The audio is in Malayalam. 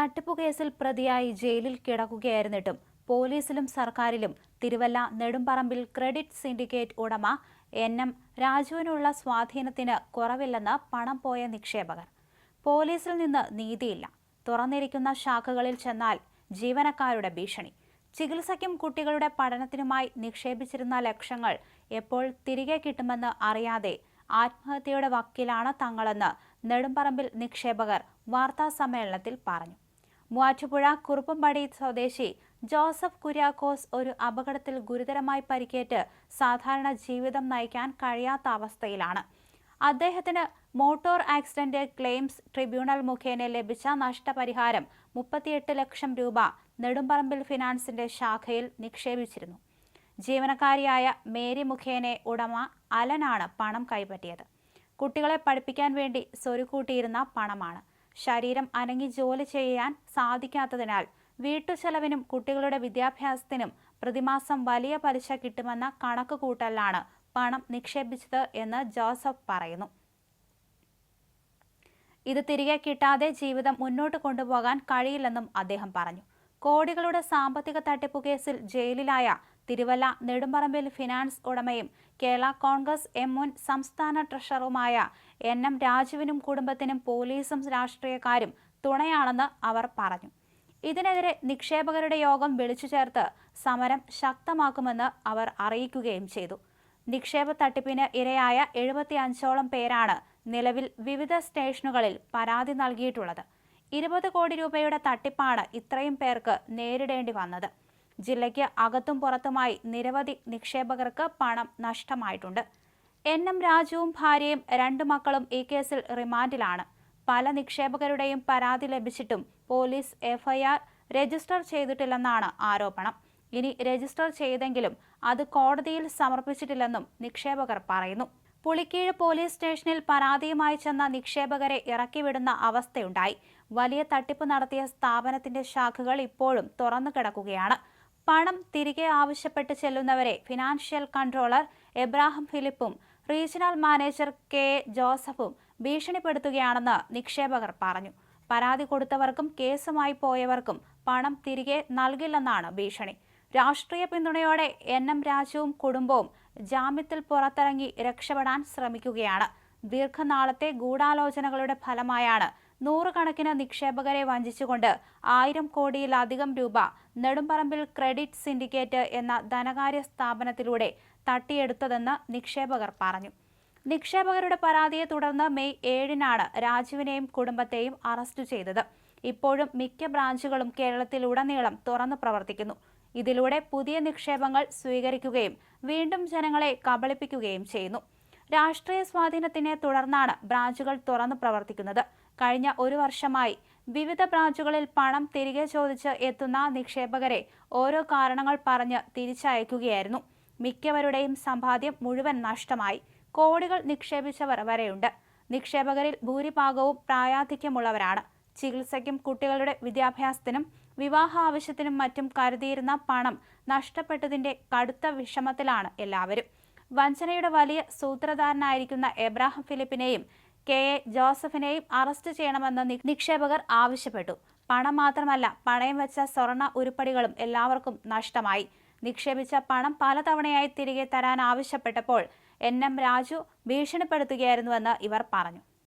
തട്ടിപ്പു കേസിൽ പ്രതിയായി ജയിലിൽ കിടക്കുകയായിരുന്നിട്ടും പോലീസിലും സർക്കാരിലും Thiruvalla Nedumparambil Credit Syndicate N M M രാജുവിനുള്ള സ്വാധീനത്തിന് കുറവില്ലെന്ന് പണം പോയ നിക്ഷേപകർ. പോലീസിൽ നിന്ന് നീതിയില്ല. തുറന്നിരിക്കുന്ന ശാഖകളിൽ ചെന്നാൽ ജീവനക്കാരുടെ ഭീഷണി. ചികിത്സയ്ക്കും കുട്ടികളുടെ പഠനത്തിനുമായി നിക്ഷേപിച്ചിരുന്ന ലക്ഷങ്ങൾ എപ്പോൾ തിരികെ കിട്ടുമെന്ന് അറിയാതെ ആത്മഹത്യയുടെ വക്കിലാണ് തങ്ങളെന്ന് നെടുമ്പറമ്പിൽ നിക്ഷേപകർ വാർത്താ സമ്മേളനത്തിൽ പറഞ്ഞു. മൂവാറ്റുപുഴ കുറുപ്പംപടി സ്വദേശി ജോസഫ് കുര്യാക്കോസ് ഒരു അപകടത്തിൽ ഗുരുതരമായി പരിക്കേറ്റ് സാധാരണ ജീവിതം നയിക്കാൻ കഴിയാത്ത അവസ്ഥയിലാണ്. അദ്ദേഹത്തിന് മോട്ടോർ ആക്സിഡന്റ് ക്ലെയിംസ് ട്രിബ്യൂണൽ മുഖേന ലഭിച്ച നഷ്ടപരിഹാരം മുപ്പത്തിയെട്ട് ലക്ഷം രൂപ നെടുമ്പറമ്പിൽ ഫിനാൻസിന്റെ ശാഖയിൽ നിക്ഷേപിച്ചിരുന്നു. ജീവനക്കാരിയായ മേരി മുഖേനെ ഉടമ അലനാണ് പണം കൈപ്പറ്റിയത്. കുട്ടികളെ പഠിപ്പിക്കാൻ വേണ്ടി സ്വരുക്കൂട്ടിയിരുന്ന പണമാണ്. ശരീരം അനങ്ങി ജോലി ചെയ്യാൻ സാധിക്കാത്തതിനാൽ വീട്ടുചെലവിനും കുട്ടികളുടെ വിദ്യാഭ്യാസത്തിനും പ്രതിമാസം വലിയ പലിശ കിട്ടുമെന്ന കണക്ക് കൂട്ടലിലാണ് പണം നിക്ഷേപിച്ചത് എന്ന് ജോസഫ് പറയുന്നു. ഇത് തിരികെ കിട്ടാതെ ജീവിതം മുന്നോട്ട് കൊണ്ടുപോകാൻ കഴിയില്ലെന്നും അദ്ദേഹം പറഞ്ഞു. കോടികളുടെ സാമ്പത്തിക തട്ടിപ്പു കേസിൽ ജയിലിലായ തിരുവല്ല നെടുമ്പറമ്പിൽ ഫിനാൻസ് ഉടമയും കേരള കോൺഗ്രസ് എം മുൻ സംസ്ഥാന ട്രഷററുമായ എൻ എം രാജുവിനും കുടുംബത്തിനും പോലീസും രാഷ്ട്രീയക്കാരും തുണയാണെന്ന് അവർ പറഞ്ഞു. ഇതിനെതിരെ നിക്ഷേപകരുടെ യോഗം വിളിച്ചു ചേർത്ത് സമരം ശക്തമാക്കുമെന്ന് അവർ അറിയിക്കുകയും ചെയ്തു. നിക്ഷേപ തട്ടിപ്പിന് ഇരയായ എഴുപത്തി അഞ്ചോളം പേരാണ് നിലവിൽ വിവിധ സ്റ്റേഷനുകളിൽ പരാതി നൽകിയിട്ടുള്ളത്. ഇരുപത് കോടി രൂപയുടെ തട്ടിപ്പാണ് ഇത്രയും പേർക്ക് നേരിടേണ്ടി വന്നത്. ജില്ലയ്ക്ക് അകത്തും പുറത്തുമായി നിരവധി നിക്ഷേപകർക്ക് പണം നഷ്ടമായിട്ടുണ്ട്. എൻ എം രാജുവും ഭാര്യയും രണ്ടു മക്കളും ഈ കേസിൽ റിമാൻഡിലാണ്. പല നിക്ഷേപകരുടെയും പരാതി ലഭിച്ചിട്ടും പോലീസ് എഫ്ഐആർ രജിസ്റ്റർ ചെയ്തിട്ടില്ലെന്നാണ് ആരോപണം. ഇനി രജിസ്റ്റർ ചെയ്തെങ്കിലും അത് കോടതിയിൽ സമർപ്പിച്ചിട്ടില്ലെന്നും നിക്ഷേപകർ പറയുന്നു. പുളിക്കീഴ് പോലീസ് സ്റ്റേഷനിൽ പരാതിയുമായി ചെന്ന നിക്ഷേപകരെ ഇറക്കിവിടുന്ന അവസ്ഥയുണ്ടായി. വലിയ തട്ടിപ്പ് നടത്തിയ സ്ഥാപനത്തിന്റെ ശാഖകൾ ഇപ്പോഴും തുറന്നു കിടക്കുകയാണ് പണം തിരികെ ആവശ്യപ്പെട്ട് ചെല്ലുന്നവരെ ഫിനാൻഷ്യൽ കൺട്രോളർ എബ്രാഹിം ഫിലിപ്പും റീജിയണൽ മാനേജർ കെ ജോസഫും ഭീഷണിപ്പെടുത്തുകയാണെന്ന് നിക്ഷേപകർ പറഞ്ഞു. പരാതി കൊടുത്തവർക്കും കേസുമായി പോയവർക്കും പണം തിരികെ നൽകില്ലെന്നാണ് ഭീഷണി. രാഷ്ട്രീയ പിന്തുണയോടെ എൻ എം രാജുവും കുടുംബവും ജാമ്യത്തിൽ പുറത്തിറങ്ങി രക്ഷപ്പെടാൻ ശ്രമിക്കുകയാണ്. ദീർഘനാളത്തെ ഗൂഢാലോചനകളുടെ ഫലമായാണ് നൂറുകണക്കിന് നിക്ഷേപകരെ വഞ്ചിച്ചുകൊണ്ട് ആയിരം കോടിയിലധികം രൂപ നെടുമ്പറമ്പിൽ ക്രെഡിറ്റ് സിൻഡിക്കേറ്റ് എന്ന ധനകാര്യ സ്ഥാപനത്തിലൂടെ തട്ടിയെടുത്തതെന്ന് നിക്ഷേപകർ പറഞ്ഞു. നിക്ഷേപകരുടെ പരാതിയെ തുടർന്ന് മെയ് ഏഴിനാണ് രാജുവിനെയും കുടുംബത്തെയും അറസ്റ്റ് ചെയ്തത്. ഇപ്പോഴും മിക്ക ബ്രാഞ്ചുകളും കേരളത്തിലുടനീളം തുറന്നു പ്രവർത്തിക്കുന്നു. ഇതിലൂടെ പുതിയ നിക്ഷേപങ്ങൾ സ്വീകരിക്കുകയും വീണ്ടും ജനങ്ങളെ കബളിപ്പിക്കുകയും ചെയ്യുന്നു. രാഷ്ട്രീയ സ്വാധീനത്തിനെ തുടർന്നാണ് ബ്രാഞ്ചുകൾ തുറന്നു പ്രവർത്തിക്കുന്നത്. കഴിഞ്ഞ ഒരു വർഷമായി വിവിധ ബ്രാഞ്ചുകളിൽ പണം തിരികെ ചോദിച്ച് എത്തുന്ന നിക്ഷേപകരെ ഓരോ കാരണങ്ങൾ പറഞ്ഞ് തിരിച്ചയക്കുകയായിരുന്നു. മിക്കവരുടെയും സമ്പാദ്യം മുഴുവൻ നഷ്ടമായി. കോടികൾ നിക്ഷേപിച്ചവർ വരെയുണ്ട്. നിക്ഷേപകരിൽ ഭൂരിഭാഗവും പ്രായാധിക്യമുള്ളവരാണ്. ചികിത്സയ്ക്കും കുട്ടികളുടെ വിദ്യാഭ്യാസത്തിനും വിവാഹ ആവശ്യത്തിനും മറ്റും കരുതിയിരുന്ന പണം നഷ്ടപ്പെട്ടതിന്റെ കടുത്ത വിഷമത്തിലാണ് എല്ലാവരും. വഞ്ചനയുടെ വലിയ സൂത്രധാരനായിരിക്കുന്ന എബ്രാഹിം ഫിലിപ്പിനെയും കെ. എ. ജോസഫിനെയും അറസ്റ്റ് ചെയ്യണമെന്ന് നിക്ഷേപകർ ആവശ്യപ്പെട്ടു. പണം മാത്രമല്ല പണയം വെച്ച സ്വർണ ഉരുപ്പടികളും എല്ലാവർക്കും നഷ്ടമായി. നിക്ഷേപിച്ച പണം പലതവണയായി തിരികെ തരാൻ ആവശ്യപ്പെട്ടപ്പോൾ എൻ. എം. രാജു ഭീഷണിപ്പെടുത്തുകയായിരുന്നുവെന്ന് ഇവർ പറഞ്ഞു.